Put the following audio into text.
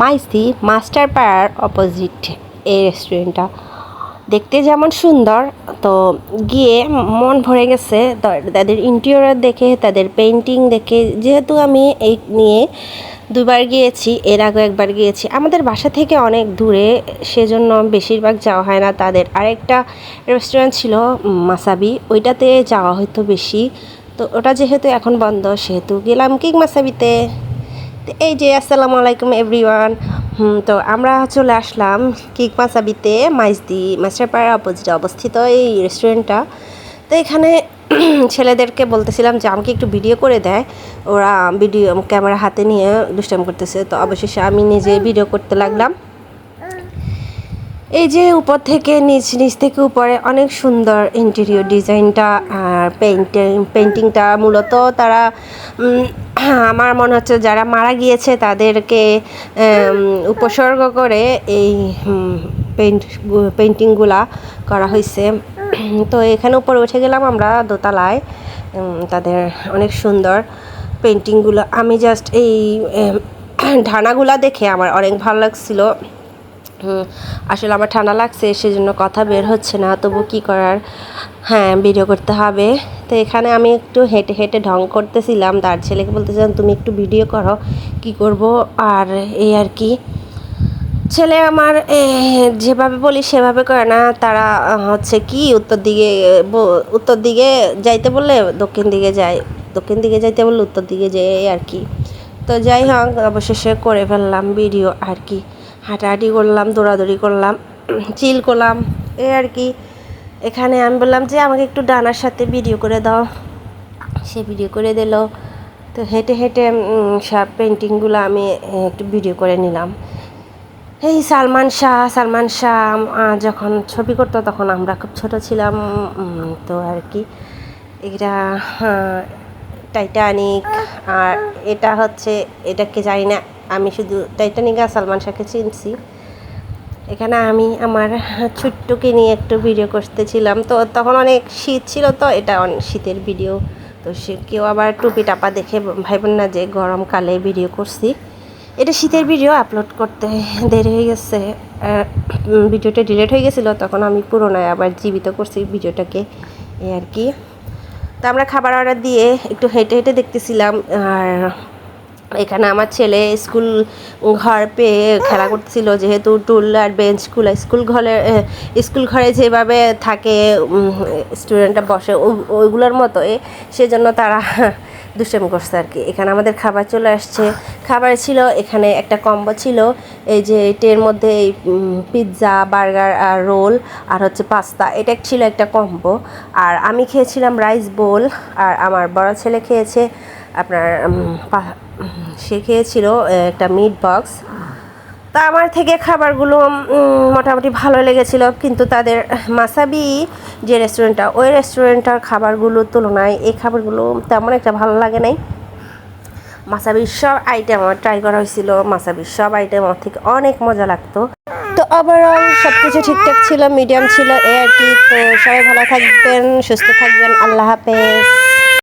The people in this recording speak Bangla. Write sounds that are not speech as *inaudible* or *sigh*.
মাইসি মাস্টার পাড়ার অপোজিট এই রেস্টুরেন্টটা দেখতে যেমন সুন্দর, তো গিয়ে মন ভরে গেছে তাদের ইন্টেরিয়র দেখে, তাদের পেন্টিং দেখে। যেহেতু আমি এই নিয়ে দুবার গিয়েছি, এর আগে একবার গিয়েছি, আমাদের বাসা থেকে অনেক দূরে, সেজন্য বেশিরভাগ যাওয়া হয় না। তাদের আরেকটা রেস্টুরেন্ট ছিল মাসাবি, ওইটাতে যাওয়া হয়তো বেশি। তো ওটা যেহেতু এখন বন্ধ, সেহেতু গেলাম কিং মাসাবিতে। এই যে, আসসালামু আলাইকুম এভরিওয়ান। হুম, তো আমরা চলে আসলাম কিক মাসাবিতে মাইজদি মাস্টারপাড়ার অপোজিটে অবস্থিত এই রেস্টুরেন্টটা তো এখানে *clears throat* ছেলেদেরকে বলতেছিলাম যে, আমাকে একটু ভিডিও করে দেয়। ওরা ভিডিও ক্যামেরা হাতে নিয়ে দুষ্টাম করতেছে। তো অবশেষে আমি নিজে ভিডিও করতে লাগলাম। এই যে, উপর থেকে নিচ নিচ থেকে উপরে অনেক সুন্দর ইন্টেরিয়র ডিজাইনটা আর পেন্টিং পেন্টিংটা মূলত তারা আমার মনে হচ্ছে যারা মারা গিয়েছে তাদেরকে উপসর্গ করে এই পেন্ট পেন্টিংগুলা করা হয়েছে তো এখানে উপরে উঠে গেলাম আমরা দোতলায়। তাদের অনেক সুন্দর পেন্টিংগুলো আমি জাস্ট এই ঢানাগুলা দেখে আমার অনেক ভালো লাগছিল। আসলে আমার ঠান্ডা লাগছে, সেজন্য কথা বের হচ্ছে না। তবু কি করার হ্যাঁ ভিডিও করতে হবে। তো এখানে আমি একটু হেঁটে হেঁটে ঢং করতেছিলাম। তার ছেলেকে বলতেছিলাম, তুমি একটু ভিডিও করো, কি করব? আর এই আর কি। ছেলে আমার যেভাবে বলি সেভাবে করে না। তারা হচ্ছে কি, উত্তর দিকে উত্তর দিকে যাইতে বললে দক্ষিণ দিকে যায়। দক্ষিণ দিকে যাইতে বললে উত্তর দিকে যায় আর কি। তো যাই হোক, অবশেষে করে ফেললাম ভিডিও আর কি। হাঁটাহাঁটি করলাম, দৌড়াদৌড়ি করলাম *clears throat* চিল করলাম, এই আর কি। এখানে আমি বললাম যে, আমাকে একটু ডানার সাথে ভিডিও করে দাও। সে ভিডিও করে দিল। তো হেঁটে হেঁটে সব পেন্টিংগুলো আমি একটু ভিডিও করে নিলাম। এই সালমান শাহ সালমান শাহ যখন ছবি করতো তখন আমরা খুব ছোট ছিলাম তো আর কি। এটা টাইটানিক আর এটা হচ্ছে, এটাকে জানি না, আমি শুধু টাইটানিক আর সালমান শাহকে চিনছি। এখানে আমি আমার ছোট্টকে নিয়ে একটু ভিডিও করতেছিলাম। তো তখন অনেক শীত ছিল তো, এটা অনেক শীতের ভিডিও তো সে কেউ আবার টুপি টাপা দেখে ভাইবেন না যে গরমকালে ভিডিও করছি। এটা শীতের ভিডিও আপলোড করতে দেরি হয়ে গেছে। ভিডিওটা ডিলেট হয়ে গেছিল, তখন আমি পুরোনায় আবার জীবিত করছি ভিডিওটাকে এই আর কি। তো আমরা খাবার অর্ডার দিয়ে একটু হেঁটে হেঁটে দেখতেছিলাম, আর এখানে আমার ছেলে স্কুল ঘর পেয়ে খেলা করতেছিল, যেহেতু টুল আর বেঞ্চগুলো স্কুল ঘরে স্কুল ঘরে যেভাবে থাকে স্টুডেন্টরা বসে ওইগুলোর মতো সেজন্য তারা *laughs* দুষ্টামি করছে আর কি। এখানে আমাদের খাবার চলে আসছে। খাবার ছিল, এখানে একটা কম্বো ছিল। এই যে এটার মধ্যে এই পিৎজা বার্গার আর রোল আর হচ্ছে পাস্তা এটা ছিল একটা কম্বো। আর আমি খেয়েছিলাম রাইস বোল আর আমার বড় ছেলে খেয়েছে আপনার সে খেয়েছিল একটা মিট বক্স তা আমার থেকে খাবারগুলো মোটামুটি ভালো লেগেছিল, কিন্তু তাদের মাসাবি যে রেস্টুরেন্টটা, ওই রেস্টুরেন্টটার খাবারগুলোর তুলনায় এই খাবারগুলো তেমন একটা ভালো লাগে নাই। মাসাবির সব আইটেম আমার ট্রাই করা হয়েছিল, মাসাবির সব আইটেম আমার থেকে অনেক মজা লাগতো। তো ওভারঅল সব কিছু ঠিকঠাক ছিল মিডিয়াম ছিল, এ আর কি। তো সবাই ভালো থাকবেন, সুস্থ থাকবেন, আল্লাহ হাফেজ।